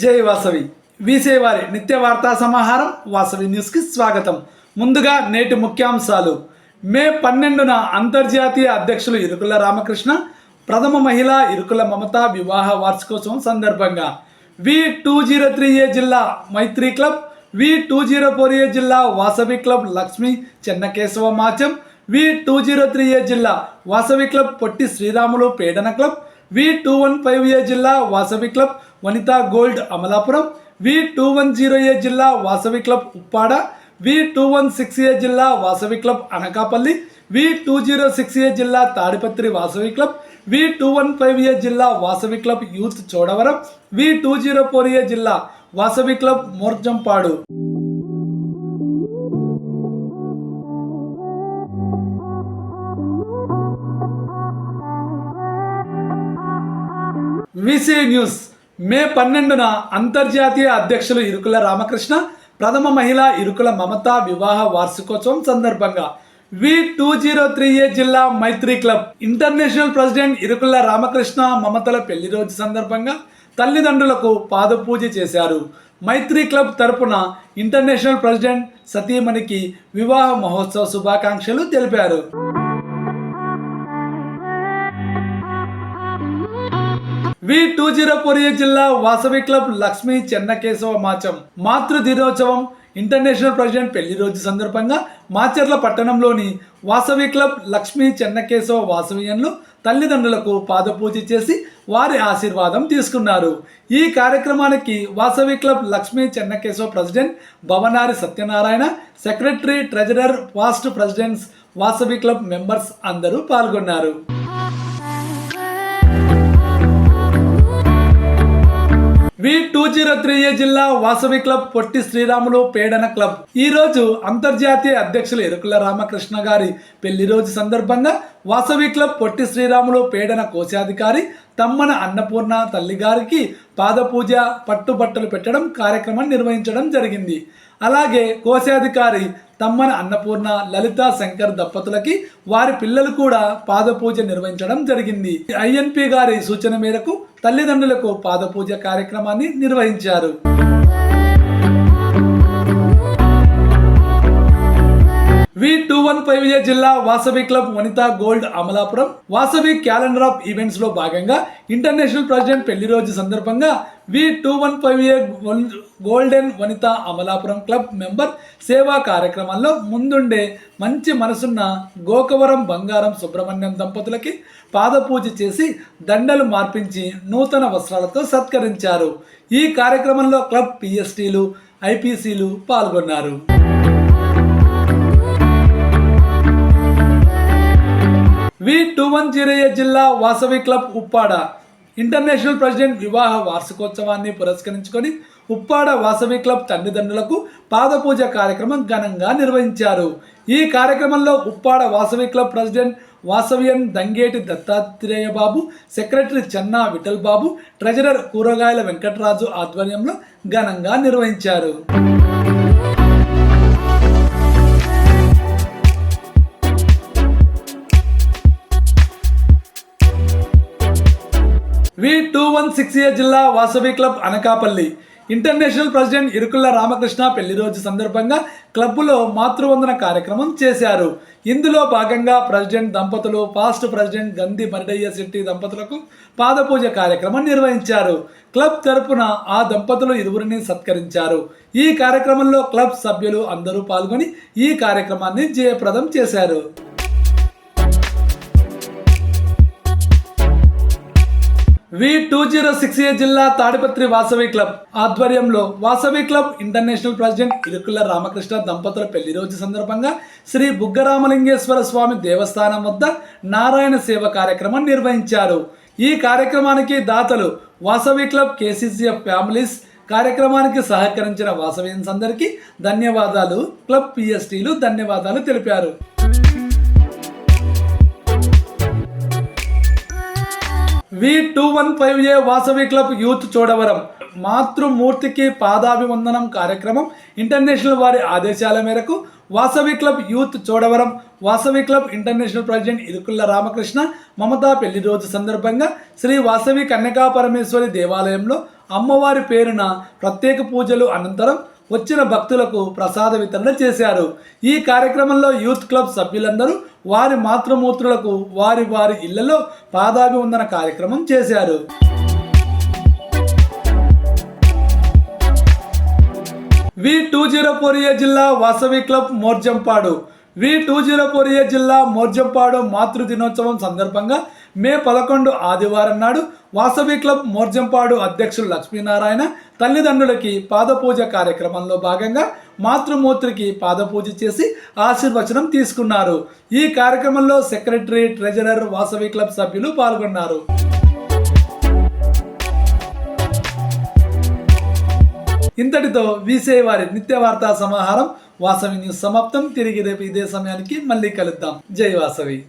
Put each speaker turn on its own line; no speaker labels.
జై వాసవి. వీసేవారి నిత్య వార్తా సమాహారం వాసవి న్యూస్కి స్వాగతం. ముందుగా నేటి ముఖ్యాంశాలు. మే పన్నెండున అంతర్జాతీయ అధ్యక్షులు ఇరుకుల రామకృష్ణ ప్రథమ మహిళ ఇరుకుల మమత వివాహ వార్షికోత్సవం సందర్భంగా. V two zero three A జిల్లా Maitri club V two zero four A జిల్లా Vasavi club Lakshmi Chennakesava Macham V two zero three A జిల్లా Vasavi club Potti Sriramulu Pedana club V two one five A జిల్లా Vasavi club Vanitha gold Amalapuram V two one zero A జిల్లా Vasavi club Uppada V two one six A జిల్లా Vasavi club Anakapalli V two zero six A జిల్లా Tadipatri Vasavi club V two one five A జిల్లా Vasavi club youth Chodavaram V two zero four A జిల్లా Vasavi club Morjampadu. VC news. May పన్నెండున అంతర్జాతీయ అధ్యక్షులు ఇరుకుల రామకృష్ణ ప్రథమ మహిళ ఇరుకుల మమత వివాహ వార్షికోత్సవం సందర్భంగా V two zero three A జిల్లా Maitri club international president Irukula Ramakrishna మమతల పెళ్ళి రోజు సందర్భంగా తల్లిదండ్రులకు పాదపూజ చేశారు. మైత్రి క్లబ్ తరపున ఇంటర్నేషనల్ ప్రెసిడెంట్ సతీమణికి వివాహ మహోత్సవ శుభాకాంక్షలు తెలిపారు. V two zero four A జిల్లా వాసవి క్లబ్ లక్ష్మీ చెన్నకేశవ మాచం మాతృ దినోత్సవం ఇంటర్నేషనల్ ప్రెసిడెంట్ పెళ్ళి రోజు సందర్భంగా మాచర్ల పట్టణంలోని వాసవి క్లబ్ లక్ష్మీ చెన్నకేశవ వాసవియన్లు తల్లిదండ్రులకు పాదపూజ చేసి వారి ఆశీర్వాదం తీసుకున్నారు. ఈ కార్యక్రమానికి Vasavi club Lakshmi Chennakesava president Bhavanari Satyanarayana secretary treasurer past presidents Vasavi club members అందరూ పాల్గొన్నారు. జీరో త్రీ ఏ జిల్లా వాసవి క్లబ్ పొట్టి శ్రీరాములు పేడన క్లబ్. ఈ రోజు అంతర్జాతీయ అధ్యక్షులు ఎరుకుల రామకృష్ణ గారి పెళ్ళి రోజు సందర్భంగా వాసవి క్లబ్ పొట్టి శ్రీరాములు పేడన కోశాధికారి తమ్మన అన్నపూర్ణ తల్లి గారికి పాదపూజ పట్టుబట్టలు పెట్టడం కార్యక్రమం నిర్వహించడం జరిగింది. అలాగే కోశాధికారి తమ్మన అన్నపూర్ణ లలిత శంకర్ దంపతులకి వారి పిల్లలు కూడా పాదపూజ నిర్వహించడం జరిగింది. ఐఎన్పి గారి సూచన మేరకు తల్లిదండ్రులకు పాదపూజ కార్యక్రమాన్ని నిర్వహించారు. టూ జిల్లా Vasavi club Vanitha gold Amalapuram Vasavi calendar of ఈవెంట్స్లో భాగంగా ఇంటర్నేషనల్ ప్రెసిడెంట్ పెళ్ళి రోజు సందర్భంగా V two one five A golden Vanitha Amalapuram club member సేవా కార్యక్రమంలో ముందుండే మంచి మనసున్న గోకవరం బంగారం సుబ్రహ్మణ్యం దంపతులకి పాదపూజ చేసి దండలు మార్పించి నూతన వస్త్రాలతో సత్కరించారు. ఈ కార్యక్రమంలో క్లబ్ పిఎస్టీలు ఐపీసీలు పాల్గొన్నారు. V two one zero A జిల్లా Vasavi club Uppada. International president వివాహ వార్షికోత్సవాన్ని పురస్కరించుకొని ఉప్పాడ వాసవి క్లబ్ తల్లిదండ్రులకు పాదపూజ కార్యక్రమం ఘనంగా నిర్వహించారు. ఈ కార్యక్రమంలో Uppada Vasavi club president Vasavian Dangeti Dattatreya Babu secretary Chenna Vittal Babu treasurer Kooragayala Venkataraju ఆధ్వర్యంలో ఘనంగా నిర్వహించారు. V two one six A జిల్లా Vasavi club Anakapalli. International president Irukula Ramakrishna పెళ్ళి రోజు సందర్భంగా క్లబ్బులో మాతృవందన కార్యక్రమం చేశారు. ఇందులో భాగంగా ప్రెసిడెంట్ దంపతులు పాస్ట్ ప్రెసిడెంట్ గంధి మరిడయ్య శెట్టి దంపతులకు పాదపూజ కార్యక్రమం నిర్వహించారు. క్లబ్ తరపున ఆ దంపతులు ఇరువురిని సత్కరించారు. ఈ కార్యక్రమంలో క్లబ్ సభ్యులు అందరూ పాల్గొని ఈ కార్యక్రమాన్ని జయప్రదం చేశారు. V two zero six A జిల్లా తాడిపత్రి వాసవి క్లబ్ ఆధ్వర్యంలో Vasavi club international president Irukula Ramakrishna దంపతుల పెళ్ళి రోజు సందర్భంగా శ్రీ బుగ్గరామలింగేశ్వర స్వామి దేవస్థానం వద్ద నారాయణ సేవ కార్యక్రమం నిర్వహించారు. ఈ కార్యక్రమానికి దాతలు వాసవి క్లబ్ కేసీసీఎఫ్ ఫ్యామిలీస్ కార్యక్రమానికి సహకరించిన వాసవియన్స్ అందరికీ ధన్యవాదాలు. క్లబ్ పిఎస్టీలు ధన్యవాదాలు తెలిపారు. V two one five A Vasavi club youth Chodavaram. మాతృమూర్తికి పాదాభివందనం కార్యక్రమం ఇంటర్నేషనల్ వారి ఆదేశాల మేరకు Vasavi club youth Chodavaram Vasavi club international president Irukulla Ramakrishna Mamata పెళ్ళి రోజు సందర్భంగా శ్రీ వాసవి కన్యకా పరమేశ్వరి దేవాలయంలో అమ్మవారి పేరున ప్రత్యేక పూజలు అనంతరం వచ్చిన భక్తులకు ప్రసాద వితరణ చేశారు. ఈ కార్యక్రమంలో యూత్ క్లబ్ సభ్యులందరూ వారి మాతృమూర్తులకు వారి వారి ఇళ్ళలో పాదాభివందన కార్యక్రమం చేశారు. V two zero four A జిల్లా Vasavi club Morjampadu V two zero four A జిల్లా మోర్జంపాడు మాతృ దినోత్సవం సందర్భంగా మే పదకొండు ఆదివారం నాడు వాసవి క్లబ్ మోర్జంపాడు అధ్యక్షులు లక్ష్మీనారాయణ తల్లిదండ్రులకి పాదపూజ కార్యక్రమంలో భాగంగా మాతృమూర్తికి పాదపూజ చేసి ఆశీర్వచనం తీసుకున్నారు. ఈ కార్యక్రమంలో సెక్రటరీ ట్రెజరర్ వాసవి క్లబ్ సభ్యులు పాల్గొన్నారు. ఇంతటితో వీసే వారి నిత్య వార్తా సమాహారం వాసవి న్యూస్ సమాప్తం. తిరిగి రేపు ఇదే సమయానికి మళ్ళీ కలుద్దాం. జై వాసవి.